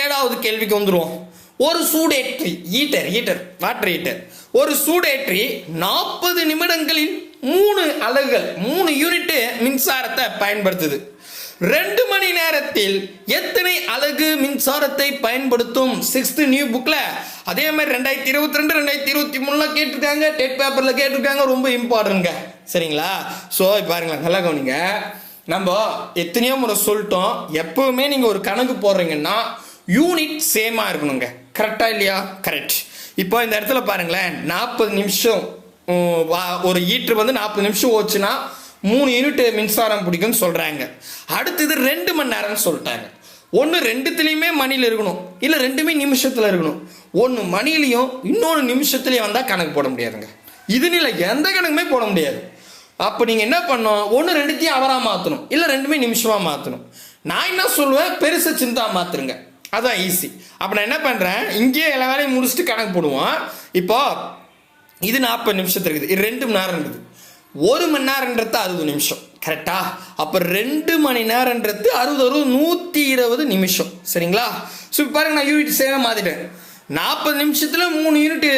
ஏழாவது கேள்விக்கு வந்துருவோம். ஒரு சூடேற்றி ஈட்டர் ஈட்டர் வாட்டர் ஈட்டர் ஒரு சூடேற்றி நாற்பது நிமிடங்களில் மூணு அலகுகள் மூணு யூனிட் மின்சாரத்தை பயன்படுத்துது. ரெண்டு மணி நேரத்தில் எத்தனை அலகு மின்சாரத்தை பயன்படுத்தும்? சிக்ஸ்த் நியூ புக்கில் அதே மாதிரி ரெண்டாயிரத்தி இருபத்தி ரெண்டு ரெண்டாயிரத்தி இருபத்தி மூணுல கேட்டிருக்காங்க டெட் பேப்பரில் கேட்டிருக்காங்க ரொம்ப இம்பார்ட்டன்ட்ங்க சரிங்களா? ஸோ பாருங்களேன் நல்லா கவனிங்க. நம்ம எத்தனையோ முறை சொல்லிட்டோம். எப்பவுமே நீங்கள் ஒரு கணக்கு போடுறீங்கன்னா யூனிட் சேமாக இருக்கணுங்க. கரெக்டாக இல்லையா? கரெக்ட் இப்போ இந்த இடத்துல பாருங்களேன். நாற்பது நிமிஷம் வா- ஒரு ஹீட்ரு வந்து நாற்பது நிமிஷம் ஓச்சுன்னா மூணு யூனிட் மின்சாரம் பிடிக்கும்னு சொல்கிறாங்க அடுத்தது ரெண்டு மணி நேரம்னு சொல்லிட்டாங்க. ஒன்று ரெண்டுத்துலேயுமே மணியில் இருக்கணும். இல்லை ரெண்டுமே நிமிஷத்தில் இருக்கணும். ஒன்று மணிலையும் இன்னொன்று நிமிஷத்துலேயும் வந்தால் கணக்கு போட முடியாதுங்க. இது இல்லை எந்த கணக்குமே போட முடியாது. அப்போ நீங்கள் என்ன பண்ணணும்? ஒன்று ரெண்டுத்தையும் அவராக மாற்றணும் இல்லை ரெண்டுமே நிமிஷமாக மாற்றணும் நான் என்ன சொல்லுவேன்? பெருசை சிந்தா மாற்றுருங்க அதுதான் ஈஸி அப்போ நான் என்ன பண்ணுறேன் இங்கேயே எல்லா வேலையும் முடிச்சுட்டு கணக்கு போடுவோம். இப்போ இது நாற்பது நிமிஷத்துக்கு இருக்குது. இது ரெண்டு மணி நேரம் இருக்குது ஒரு மணி நேரன்றது அறுபது நிமிஷம். கரெக்டா அப்போ ரெண்டு மணி நேரன்றது அறுபது அறுபது நூற்றி இருபது நிமிஷம். சரிங்களா? ஸோ பாருங்க நான் யூனிட் சேவை மாற்றிட்டேன் நாற்பது நிமிஷத்தில் மூணு யூனிட்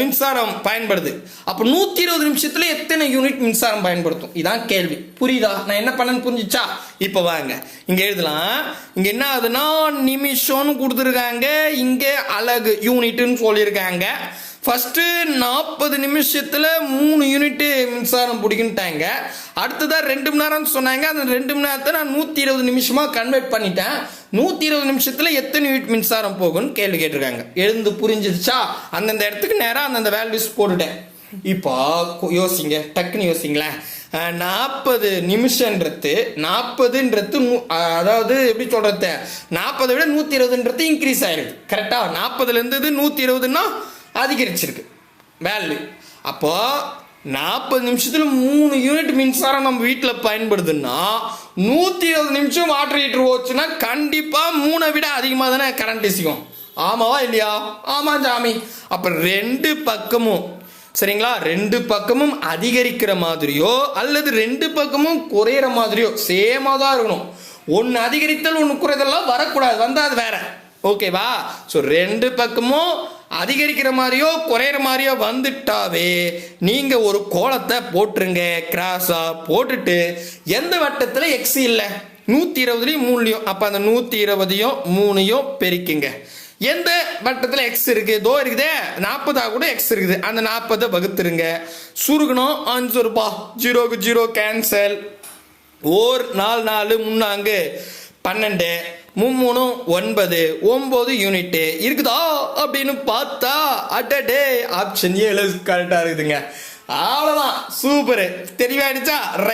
மின்சாரம் பயன்படுது. அப்போ நூற்றி இருபது நிமிஷத்தில் எத்தனை யூனிட் மின்சாரம் பயன்படுத்தும்? இதான் கேள்வி. புரியுதா? நான் என்ன பண்ணேன்னு புரிஞ்சுச்சா? இப்போ வாங்க. இங்கே எழுதலாம். இங்கே என்ன ஆகுதுன்னா நிமிஷம்னு கொடுத்துருக்காங்க. இங்கே அழகு யூனிட்னு சொல்லியிருக்காங்க. ஃபஸ்ட்டு நாற்பது நிமிஷத்தில் மூணு யூனிட்டு மின்சாரம் பிடிக்குன்ட்டாங்க. அடுத்ததாக ரெண்டு மணி நேரம்னு சொன்னாங்க. அந்த ரெண்டு மணி நேரத்தை நான் நூற்றி இருபது நிமிஷமாக கன்வெர்ட் பண்ணிட்டேன். நூற்றி இருபது நிமிஷத்தில் எத்தனை யூனிட் மின்சாரம் போகும்னு கேள்வி கேட்டிருக்காங்க. எழுந்து புரிஞ்சிருச்சா? அந்தந்த இடத்துக்கு நேராக அந்தந்த வேல்யூஸ் போட்டுட்டேன். இப்போ யோசிங்க. டக்குன்னு யோசிங்களேன். நாற்பது நிமிஷன்றது நாற்பதுன்றது நூ- அதாவது எப்படி சொல்கிறது நாற்பதை விட நூற்றி இருபதுன்றது இன்க்ரீஸ் ஆயிருக்கு கரெக்டாக நாற்பதுலேருந்து நூற்றி இருபதுன்னா அதிகரிச்சிருக்கு. வேல்யூ அப்போ நாற்பது நிமிஷத்தில் மூணு யூனிட் மின்சாரம் நம்ம வீட்டில் பயன்படுதுன்னா நூற்றி இருபது நிமிஷம் வாட்டர் ஹீட்டர் ஓச்சுன்னா கண்டிப்பாக மூணை விட அதிகமாக தானே கரண்ட் இசிக்கும் ஆமாவா இல்லையா? ஆமாம் சாமி. அப்போ ரெண்டு பக்கமும் சரிங்களா? ரெண்டு பக்கமும் அதிகரிக்கிற மாதிரியோ அல்லது ரெண்டு பக்கமும் குறையிற மாதிரியோ சேமாக தான் இருக்கணும். ஒன்று அதிகரித்தல் ஒன்று குறைதெல்லாம் வரக்கூடாது. வந்தால் அது வேற ஓகேவா ஸோ ரெண்டு பக்கமும் அதிகரிக்கிற மாதிரியோ குறையிற மாதிரியோ வந்துட்டாவே நீங்க ஒரு கோலத்தை போட்டுருங்க. கிராஸா போட்டுட்டு எந்த வட்டத்தில் எக்ஸ் இல்லை? நூற்றி இருபதுலையும் மூணுலையும். அப்போ அந்த நூற்றி இருபதையும் மூணையும் பெருக்குங்க. எந்த வட்டத்தில் எக்ஸ் இருக்கு? தோ இருக்குதே. நாற்பதா கூட எக்ஸ் இருக்குது. அந்த நாற்பதை வகுத்துருங்க. சுருகணும். அஞ்சு ரூபாய் ஜீரோக்கு ஜீரோ கேன்சல் ஓர் நாலு நாலு முன்னாங்கு பன்னெண்டு. மும்மூணு ஒன்பது ஒன்பது யூனிட்டு இருக்குதா அப்படின்னு பார்த்தா அட்டடே ஆப்ஷன் ஏழு கரெக்டாக இருக்குதுங்க. அவ்வளோதான் சூப்பரு தெளிவாயிடுச்சா? ரைட்